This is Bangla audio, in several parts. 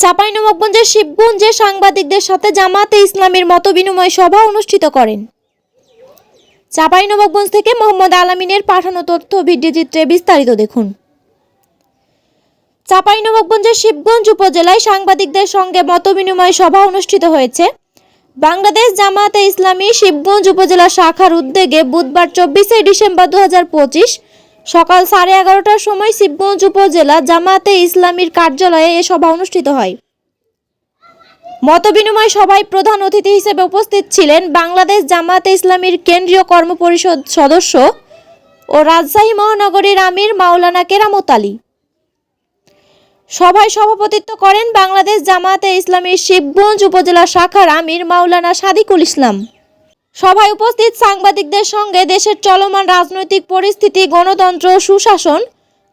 চাঁপাইনবাবগঞ্জের শিবগঞ্জে সাংবাদিকদের সাথে জামাতে ইসলামের মত বিনিময় সভা অনুষ্ঠিত করেন। চাঁপাইনবাবগঞ্জ থেকে মোহাম্মদ আলামিনের পাঠানো তথ্য ভিডিও চিত্রে বিস্তারিত দেখুন। চাঁপাইনবাবগঞ্জের শিবগঞ্জ উপজেলায় সাংবাদিকদের সঙ্গে মত বিনিময় সভা অনুষ্ঠিত হয়েছে। বাংলাদেশ জামায়াতে ইসলামী শিবগঞ্জ উপজেলা শাখার উদ্যোগে বুধবার চব্বিশে ডিসেম্বর দু হাজার পঁচিশ সকাল সাড়ে এগারোটার সময় শিবগঞ্জ উপজেলা জামায়াতে ইসলামীর কার্যালয়ে এ সভা অনুষ্ঠিত হয়। মতবিনিময় সভায় প্রধান অতিথি হিসেবে উপস্থিত ছিলেন বাংলাদেশ জামায়াতে ইসলামীর কেন্দ্রীয় কর্মপরিষদ সদস্য ও রাজশাহী মহানগরীর আমির মাওলানা কেরামত আলী। সভায় সভাপতিত্ব করেন বাংলাদেশ জামায়াতে ইসলামীর শিবগঞ্জ উপজেলা শাখার আমির মাওলানা সাদিকুল ইসলাম। সভায় উপস্থিত সাংবাদিকদের সঙ্গে দেশের চলমান রাজনৈতিক পরিস্থিতি, গণতন্ত্র, সুশাসন,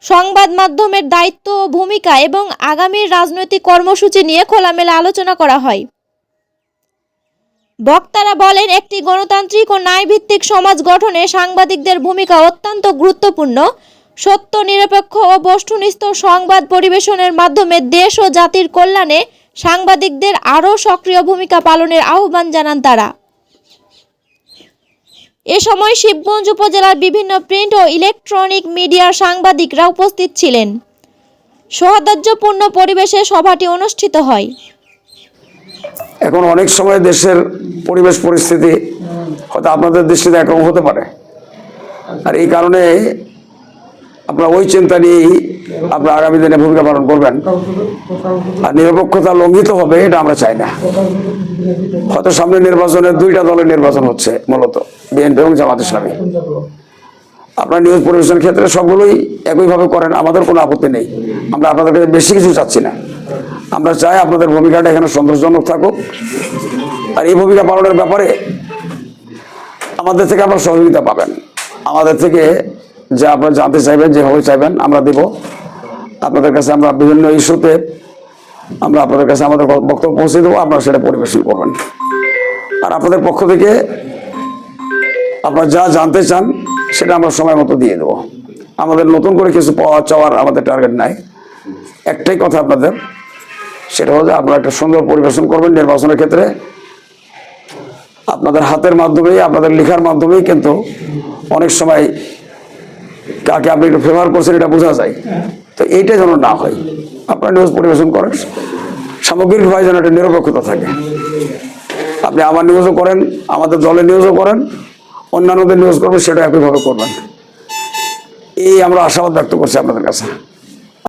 সংবাদ মাধ্যমের দায়িত্ব ও ভূমিকা এবং আগামীর রাজনৈতিক কর্মসূচি নিয়ে খোলামেলা আলোচনা করা হয়। বক্তারা বলেন, একটি গণতান্ত্রিক ও ন্যায়ভিত্তিক সমাজ গঠনে সাংবাদিকদের ভূমিকা অত্যন্ত গুরুত্বপূর্ণ। সত্য, নিরপেক্ষ ও বস্তুনিষ্ঠ সংবাদ পরিবেশনের মাধ্যমে দেশ ও জাতির কল্যাণে সাংবাদিকদের আরও সক্রিয় ভূমিকা পালনের আহ্বান জানান তারা। এ সময় শিবগঞ্জ উপজেলার বিভিন্ন প্রিন্ট ও ইলেকট্রনিক মিডিয়ার সাংবাদিকরা উপস্থিত ছিলেন। সৌহার্দ্যপূর্ণ পরিবেশে সভাটি অনুষ্ঠিত হয়। এখন অনেক সময় দেশের পরিবেশ পরিস্থিতি হয়তো আপনাদের দৃষ্টিতে একরকম হতে পারে। আর এই কারণে আপনারা ওই চিন্তা নিয়েই আপনারা আগামী দিনে ভূমিকা পালন করবেন। আর নিরপেক্ষতা লঙ্ঘিত হবে, এটা আমরা চাই না। হয়তো সামনে নির্বাচনে দুইটা দলের নির্বাচন হচ্ছে, মূলত বিএনপি এবং জামাত ইসলামী। আপনার নিউজ পরিবেশন ক্ষেত্রে সবগুলোই একইভাবে করেন, আমাদের কোনো আপত্তি নেই। আমরা আপনাদের কাছে বেশি কিছু চাচ্ছি না। আমরা চাই আপনাদের ভূমিকাটা এখানে সন্তোষজনক থাকুক। আর এই ভূমিকা পালনের ব্যাপারে আমাদের থেকে আপনারা সহযোগিতা পাবেন। আমাদের থেকে যা আপনারা জানতে চাইবেন যেভাবে চাইবেন, আমরা দেব। আপনাদের কাছে আমরা বিভিন্ন ইস্যুতে আমরা আপনাদের কাছে আমাদের বক্তব্য পৌঁছে দেবো, আপনারা সেটা পরিবেশন করবেন। আর আপনাদের পক্ষ থেকে আপনারা যা জানতে চান, সেটা আমরা সময় মতো দিয়ে দেবো। আমাদের নতুন করে কিছু পাওয়া চাওয়ার আমাদের টার্গেট নাই। একটাই কথা আপনাদের, সেটা হলো আপনারা একটা সুন্দর পরিবেশন করবেন নির্বাচনের ক্ষেত্রে। আপনাদের হাতের মাধ্যমেই, আপনাদের লেখার মাধ্যমেই কিন্তু অনেক সময় কাকে আপনি একটু ফেভার করছেন এটা বোঝা যায়। তো এইটা যেন না হয়। আপনার নিউজ পরিবেশন করেন। সামগ্রিকভাবে যেন একটা নিরপেক্ষতা থাকে। আপনি আমার নিউজও করেন, আমাদের দলের নিউজও করেন, অন্যান্যদের নিউজ করবেন সেটা একইভাবে করবেন। এই আমরা আশাবাদ ব্যক্ত করছি আপনাদের কাছে।